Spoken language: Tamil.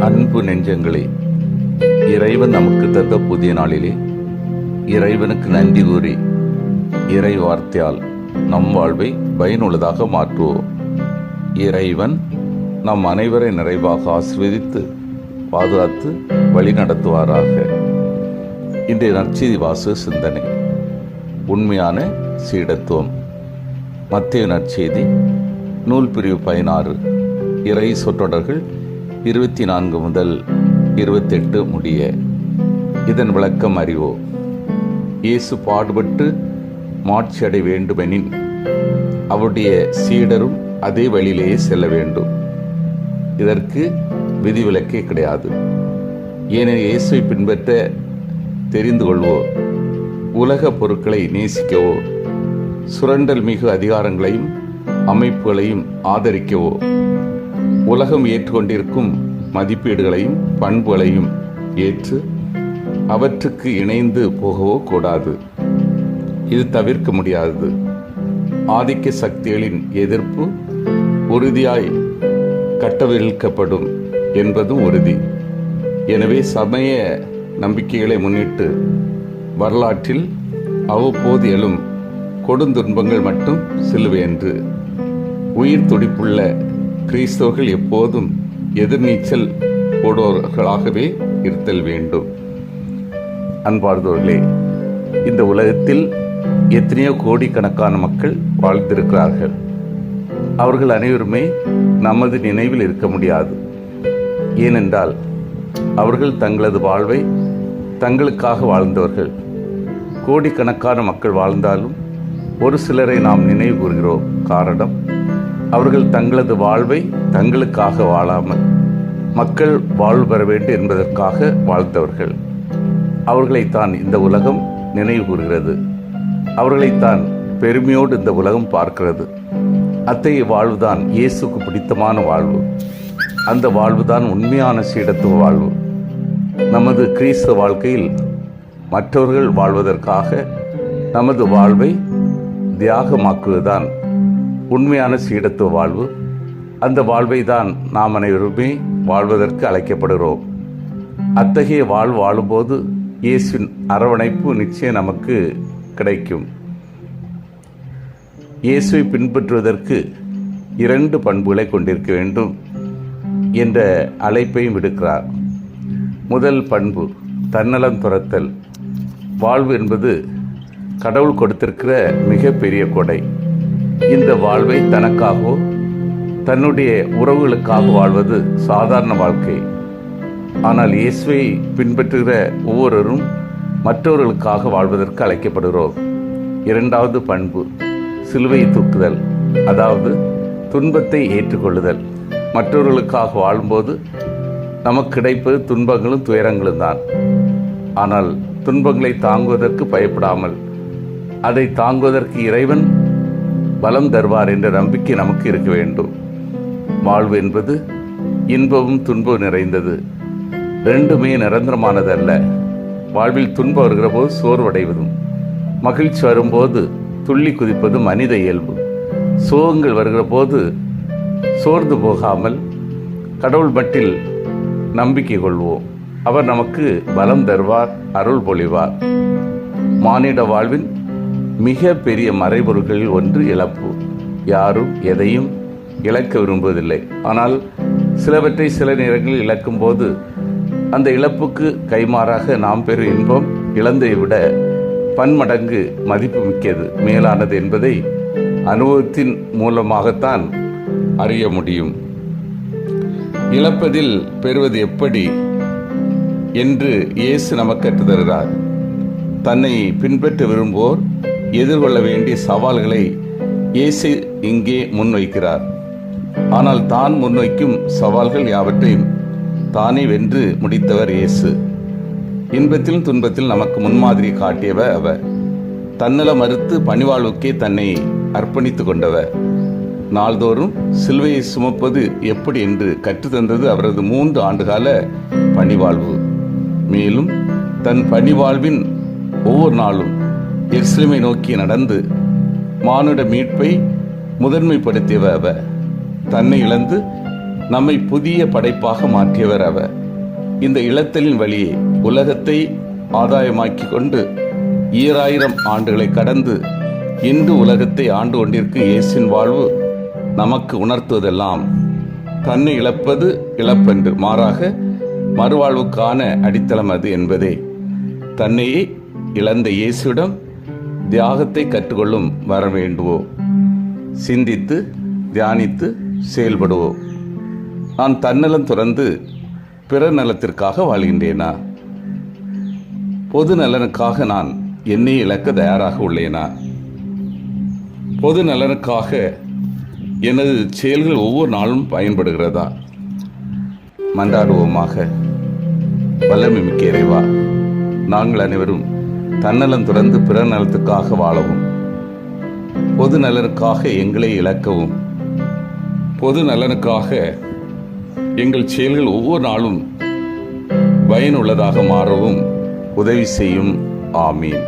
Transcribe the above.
அன்பு நெஞ்சங்களே இறைவன் நமக்கு தந்த புதிய நாளிலே இறைவனுக்கு நன்றி கூறி இறை வார்த்தையால் நம் வாழ்வை பயனுள்ளதாக மாற்றுவோம். இறைவன் நம் அனைவரை நிறைவாக ஆசிர்வதித்து பாதுகாத்து வழி நடத்துவாராக. இன்றைய நற்செய்தி வாசு சிந்தனை உண்மையான சீடத்துவம். மத்திய நற்செய்தி நூல் பிரிவு பதினாறு இறை சொற்றொடர்கள் இருபத்தி நான்கு முதல் இருபத்தெட்டு முடிய இதன் விளக்கம் அறிவோ? இயேசு பாடுபட்டு மாட்சி அடைய வேண்டுமெனின் அவருடைய சீடரும் அதே வழியிலேயே செல்ல வேண்டும். இதற்கு விதிவிலக்கே கிடையாது. ஏனெனில் இயேசுவை பின்பற்ற தெரிந்து கொள்வோர் உலக பொருட்களை நேசிக்கவோ? சுரண்டல் மிகு அதிகாரங்களையும் அமைப்புகளையும் ஆதரிக்கவோ? உலகம் ஏற்றுக்கொண்டிருக்கும் மதிப்பீடுகளையும் பண்புகளையும் ஏற்று அவற்றுக்கு இணைந்து போகவோ கூடாது. இது தவிர்க்க முடியாதது. ஆதிக்க சக்திகளின் எதிர்ப்பு உறுதியாய் கட்டவிழ்க்கப்படும் என்பதும் உறுதி. எனவே சமய நம்பிக்கைகளை முன்னிட்டு வரலாற்றில் அவ்வப்போது எழும் கொடுந்துன்பங்கள் மட்டும் சிலுவை என்று உயிர் துடிப்புள்ள கிறிஸ்தவர்கள் எப்போதும் எதிர்நீச்சல் போடுவர்களாகவே இருத்தல் வேண்டும். அன்பார்ந்தவர்களே இந்த உலகத்தில் எத்தனையோ கோடிக்கணக்கான மக்கள் வாழ்ந்திருக்கிறார்கள். அவர்கள் அனைவருமே நமது நினைவில் இருக்க முடியாது. ஏனென்றால் அவர்கள் தங்களது வாழ்வை தங்களுக்காக வாழ்ந்தவர்கள். கோடிக்கணக்கான மக்கள் வாழ்ந்தாலும் ஒரு சிலரை நாம் நினைவு கூறுகிறோம். காரணம் அவர்கள் தங்களது வாழ்வை தங்களுக்காக வாழாமல் மக்கள் வாழ்வு பெற வேண்டும் என்பதற்காக வாழ்ந்தவர்கள். அவர்களைத்தான் இந்த உலகம் நினைவு கூறுகிறது. அவர்களைத்தான் பெருமையோடு இந்த உலகம் பார்க்கிறது. அத்தகைய வாழ்வுதான் இயேசுக்கு பிடித்தமான வாழ்வு. அந்த வாழ்வுதான் உண்மையான சீடத்துவ வாழ்வு. நமது கிறிஸ்தவ வாழ்க்கையில் மற்றவர்கள் வாழ்வதற்காக நமது வாழ்வை தியாகமாக்குவதுதான் உண்மையான சீடத்துவ வாழ்வு. அந்த வாழ்வை தான் நாம் அனைவருமே வாழ்வதற்கு அழைக்கப்படுகிறோம். அத்தகைய வாழ்வு வாழும்போது இயேசுவின் அரவணைப்பு நிச்சயம் நமக்கு கிடைக்கும். இயேசுவை பின்பற்றுவதற்கு இரண்டு பண்புகளை கொண்டிருக்க வேண்டும் என்ற அழைப்பையும் விடுக்கிறார். முதல் பண்பு தன்னலம் துரத்தல். வாழ்வு என்பது கடவுள் கொடுத்திருக்கிற மிகப்பெரிய கொடை. இந்த வாழ்வை தனக்காகவோ தன்னுடைய உறவுகளுக்காக வாழ்வது சாதாரண வாழ்க்கை. ஆனால் இயேசுவை பின்பற்றுகிற ஒவ்வொருவரும் மற்றவர்களுக்காக வாழ்வதற்கு அழைக்கப்படுகிறோம். இரண்டாவது பண்பு சிலுவை தூக்குதல் அதாவது துன்பத்தை ஏற்றுக்கொள்ளுதல். மற்றவர்களுக்காக வாழும்போது நமக்கு கிடைப்பது துன்பங்களும் துயரங்களும் தான். ஆனால் துன்பங்களை தாங்குவதற்கு பயப்படாமல் அதை தாங்குவதற்கு இறைவன் பலம் தருவார் என்ற நம்பிக்கை நமக்கு இருக்க வேண்டும். வாழ்வு என்பது இன்பமும் துன்பம் நிறைந்தது. ரெண்டுமே நிரந்தரமானது அல்ல வாழ்வில் துன்பம் வருகிற போது சோர்வடைவதும் மகிழ்ச்சி வரும்போது துள்ளி குதிப்பது மனித இயல்பு. சோகங்கள் வருகிற போது சோர்ந்து போகாமல் கடவுள் மட்டில் நம்பிக்கை கொள்வோம். அவர் நமக்கு பலம் தருவார் அருள் பொழிவார். மானிட வாழ்வின் மிக பெரிய மறைபொருட்களில் ஒன்று இழப்பு. யாரும் எதையும் இழக்க விரும்புவதில்லை. ஆனால் சிலவற்றை சில நேரங்களில் இழக்கும் போது அந்த இழப்புக்கு கைமாறாக நாம் பெறும் இன்பம் இழந்தை விட பன்மடங்கு மதிப்பு மிக்கது மேலானது என்பதை அனுபவத்தின் மூலமாகத்தான் அறிய முடியும். இழப்பதில் பெறுவது எப்படி என்று இயேசு நமக்கு தருகிறார் தன்னை பின்பற்ற விரும்புவோர் எதிர்கொள்ள வேண்டிய சவால்களை இயேசு இங்கே முன்வைக்கிறார். ஆனால் தான் முன்வைக்கும் சவால்கள் யாவற்றையும் தானே வென்று முடித்தவர் இயேசு. இன்பத்திலும் துன்பத்தில் நமக்கு முன்மாதிரி காட்டியவர் அவர். தன்னல மறுத்து பணிவாழ்வுக்கே தன்னை அர்ப்பணித்து கொண்டவர். நாள்தோறும் சிலுவையை சுமப்பது எப்படி என்று கற்றுத்தந்தது அவரது மூன்று ஆண்டுகால பணிவாழ்வு. மேலும் தன் பணிவாழ்வின் ஒவ்வொரு நாளும் எருசலேமை நோக்கி நடந்து மானுட மீட்பை முதன்மைப்படுத்தியவர் அவர். தன்னை இழந்து நம்மை புதிய படைப்பாக மாற்றியவர் அவர். இந்த இளத்தலின் வழியே உலகத்தை ஆதாயமாக்கி கொண்டு ஈராயிரம் ஆண்டுகளை கடந்து இன்று உலகத்தை ஆண்டு கொண்டிருக்கும் இயேசின் வாழ்வு நமக்கு உணர்த்துவதெல்லாம் தன்னை இழப்பது இழப்பென்று மாறாக மறுவாழ்வுக்கான அடித்தளம் அது என்பதே. தன்னையே இழந்த இயேசுவிடம் தியாகத்தை கற்றுக்கொள்ளும் வர வேண்டுவோம் சிந்தித்து தியானித்து செயல்படுவோம் நான் தன்னலம் துறந்து பிற நலத்திற்காக வாழ்கின்றேனா? பொது நலனுக்காக நான் என்னை இழக்க தயாராக உள்ளேனா? பொது நலனுக்காக எனது செயல்கள் ஒவ்வொரு நாளும் பயன்படுகிறதா? மன்றாடுவோமாக. வல்லமை மிக்க இறைவா நாங்கள் அனைவரும் தன்னலம் துறந்து பிற நலத்துக்காக வாழவும். பொது நலனுக்காக எங்களை இழக்கவும். பொது நலனுக்காக எங்கள் செயல்கள் ஒவ்வொரு நாளும் பயனுள்ளதாக மாறவும் உதவி செய்யும். ஆமீன்.